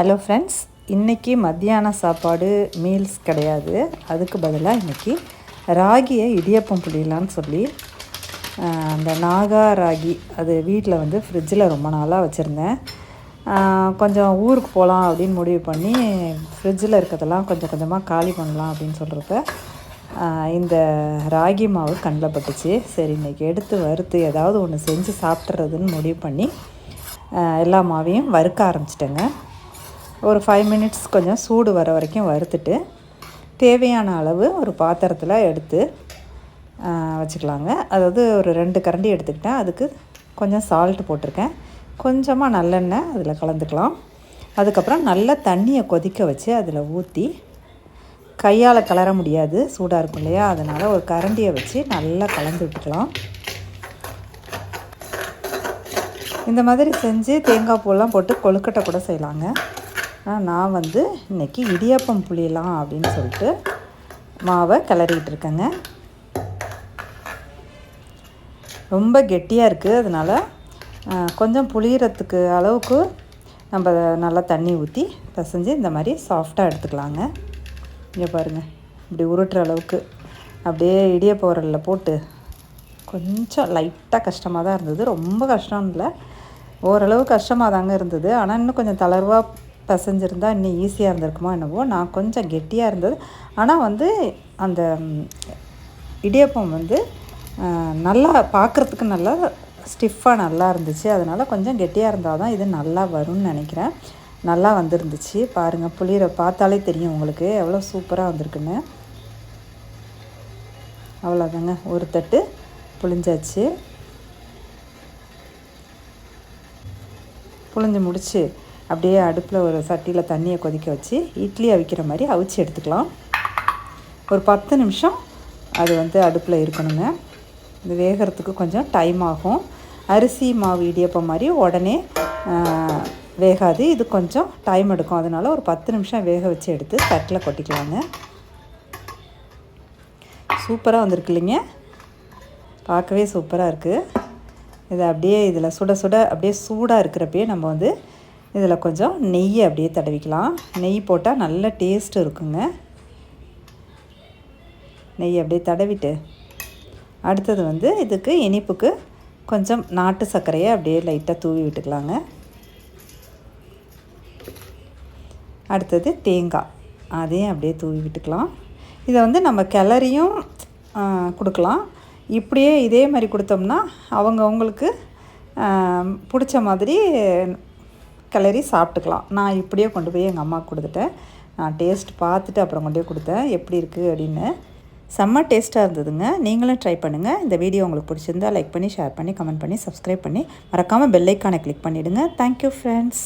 Hello friends இன்றைக்கி மத்தியான சாப்பாடு மீல்ஸ் கிடையாது. அதுக்கு பதிலாக இன்றைக்கி ராகியை இடியப்பம் புளியலான்னு சொல்லி அந்த நாகா ராகி அது வீட்டில் வந்து ஃப்ரிட்ஜில் ரொம்ப நாளாக வச்சுருந்தேன். கொஞ்சம் ஊருக்கு போகலாம் அப்படின்னு முடிவு பண்ணி ஃப்ரிட்ஜில் இருக்கிறதெல்லாம் கொஞ்சம் கொஞ்சமாக காலி பண்ணலாம் அப்படின்னு சொல்கிறப்ப இந்த ராகி மாவு கண்ணில் பட்டுச்சு. சரி இன்றைக்கி எடுத்து வறுத்து ஏதாவது ஒன்று செஞ்சு சாப்பிட்றதுன்னு முடிவு பண்ணி எல்லா மாவையும் வறுக்க ஆரம்பிச்சிட்டேங்க. ஒரு ஃபைவ் மினிட்ஸ் கொஞ்சம் சூடு வர வரைக்கும் வறுத்துட்டு தேவையான அளவு ஒரு பாத்திரத்தில் எடுத்து வச்சுக்கலாங்க. அதாவது ஒரு ரெண்டு கரண்டி எடுத்துக்கிட்டேன். அதுக்கு கொஞ்சம் சால்ட்டு போட்டிருக்கேன். கொஞ்சமாக நல்லெண்ணெய் அதில் கலந்துக்கலாம். அதுக்கப்புறம் நல்லா தண்ணியை கொதிக்க வச்சு அதில் ஊற்றி கையால் கலர முடியாது சூடாக இருக்கும் இல்லையா? அதனால் ஒரு கரண்டியை வச்சு நல்லா கலந்து விட்டுக்கலாம். இந்த மாதிரி செஞ்சு தேங்காய் பூலாம் போட்டு கொழுக்கட்டை கூட செய்யலாங்க. ஆனால் நான் வந்து இன்றைக்கி இடியாப்பம் புளியலாம் அப்படின்னு சொல்லிட்டு மாவை கிளறிக்கிட்டு இருக்கேங்க. ரொம்ப கெட்டியாக இருக்குது அதனால் கொஞ்சம் புளியறதுக்கு அளவுக்கு நம்ம நல்லா தண்ணி ஊற்றி பசைஞ்சு இந்த மாதிரி சாஃப்டாக எடுத்துக்கலாங்க. இங்கே பாருங்கள் இப்படி உருட்டுற அளவுக்கு. அப்படியே இடியப்ப உரலில் போட்டு கொஞ்சம் லைட்டாக கஷ்டமாக தான் இருந்தது. ரொம்ப கஷ்டம் இல்லை ஓரளவு கஷ்டமாக தாங்க இருந்தது. ஆனால் இன்னும் கொஞ்சம் தளர்வாக பசைஞ்சிருந்தால் இன்னும் ஈஸியாக இருந்திருக்குமோ என்னவோ நான் கொஞ்சம் கெட்டியாக இருந்தது. ஆனால் வந்து அந்த இடியப்பம் வந்து நல்லா பார்க்குறதுக்கு நல்லா ஸ்டிஃபாக நல்லா இருந்துச்சு. அதனால் கொஞ்சம் கெட்டியாக இருந்தால் தான் இது நல்லா வரும்னு நினைக்கிறேன். நல்லா வந்துருந்துச்சு. பாருங்கள் புளியரை பார்த்தாலே தெரியும் உங்களுக்கு. எவ்வளோ சூப்பராக வந்திருக்குன்னு. அவ்வளோதாங்க. ஒரு தட்டு புளிஞ்சாச்சு புளிஞ்சு முடிச்சு. அப்படியே அடுப்பில் ஒரு சட்டியில் தண்ணியை கொதிக்க வச்சு இட்லி அவிக்கிற மாதிரி அவிச்சு எடுத்துக்கலாம். ஒரு பத்து நிமிஷம் அது வந்து அடுப்பில் இருக்கணுங்க. இது வேகிறதுக்கு கொஞ்சம் டைம் ஆகும். அரிசி மாவு இடியப்பம் மாதிரி உடனே வேகாது. இது கொஞ்சம் டைம் எடுக்கும். அதனால் ஒரு பத்து நிமிஷம் வேக வச்சு எடுத்து தட்டில் கொட்டிக்கலாங்க. சூப்பராக வந்திருக்கு இல்லைங்க? பார்க்கவே சூப்பராக இருக்குது இதை அப்படியே இதில் சுட சுட அப்படியே சூடாக இருக்கிறப்பயே நம்ம வந்து இதில் கொஞ்சம் நெய்யை அப்படியே தடவிக்கலாம். நெய் போட்டால் நல்ல டேஸ்ட் இருக்குங்க. நெய் அப்படியே தடவிட்டு அடுத்தது வந்து இதுக்கு இனிப்புக்கு கொஞ்சம் நாட்டு சர்க்கரையை அப்படியே லைட்டாக தூவி விட்டுக்கலாங்க. அடுத்தது தேங்காய் அதையும் அப்படியே தூவி விட்டுக்கலாம். இதை வந்து நம்ம கிளறியும் கொடுக்கலாம். இப்படியே இதே மாதிரி கொடுத்தோம்னா அவங்கவுங்களுக்கு பிடிச்ச மாதிரி கிளறி சாப்பிட்டுக்கலாம். நான் இப்படியே கொண்டு போய் எங்கள் அம்மாவுக்கு கொடுத்துட்டேன். நான் டேஸ்ட் பார்த்துட்டு அப்புறம் கொண்டு போய் கொடுத்தேன். எப்படி இருக்குது அப்படின்னு. செம்ம டேஸ்ட்டாக இருந்ததுங்க. நீங்களும் ட்ரை பண்ணுங்கள் இந்த வீடியோ உங்களுக்கு பிடிச்சிருந்தா லைக் பண்ணி ஷேர் பண்ணி கமெண்ட் பண்ணி சப்ஸ்கிரைப் பண்ணி மறக்காமல் பெல்லைக்கானை கிளிக் பண்ணிவிடுங்க தேங்க்யூ ஃப்ரெண்ட்ஸ்